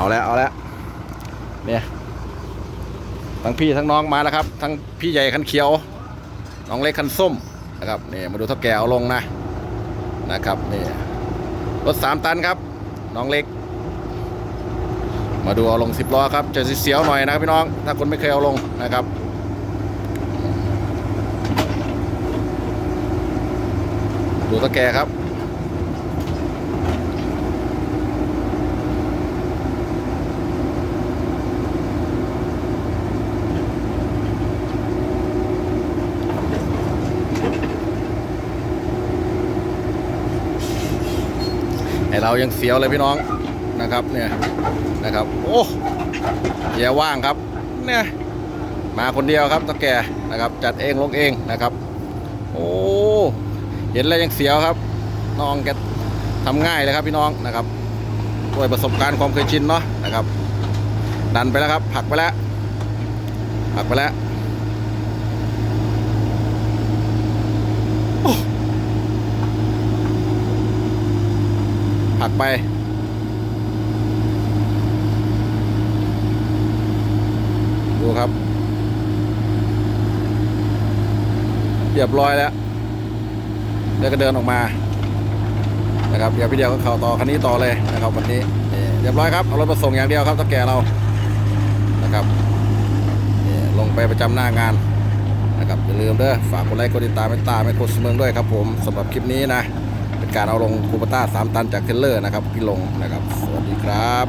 เอาแล้วเอาแล้วเนี่ยทั้งพี่ทั้งน้องมาแล้วครับ ทั้งพี่ใหญ่คันเขียว น้องเล็กคันส้มนะครับนี่มาดูเท่าแก่เอาลงนะนะครับนี่รถสามตันครับ น้องเล็ก มาดูเอาลงสิบล้อครับจะเสียวหน่อยนะครับพี่น้อง ถ้าคนไม่เคยเอาลงนะครับดูตะแกครับ ไอเรายังเสียวเลยพี่น้องนะครับเนี่ยนะครับ โอ้เดี๋ยวว่างครับเนี่ยมาคนเดียวครับตะแก่นะครับ จัดเองลงเองนะครับ โอ้เห็นแล้วยังเสียวครับ น้องแกทำง่ายเลยครับพี่น้องนะครับด้วยประสบการณ์ความเคยชินเนาะนะครับ ดันไปแล้วครับ ผักไปแล้วผักไปแล้ว ผักไป ดูครับ เรียบร้อยแล้วเดี๋ยวก็เดินออกมานะครับเดี๋ยวพี่เดียวก็เข่าต่อคันนี้ต่อเลยนะครับวันนี้เรียบร้อยครับเอารถมาส่งอย่างเดียวครับตะแก่เรานะครับลงไปประจำหน้างานนะครับอย่าลืมเด้อฝากกดไลค์กดติดตามเป็นตามให้โคชเมืองด้วยครับผมสำหรับคลิปนี้นะ การเอาลงคูปต้าสามตันจากเทรลเลอร์นะครับพี่ลงนะครับ สวัสดีครับ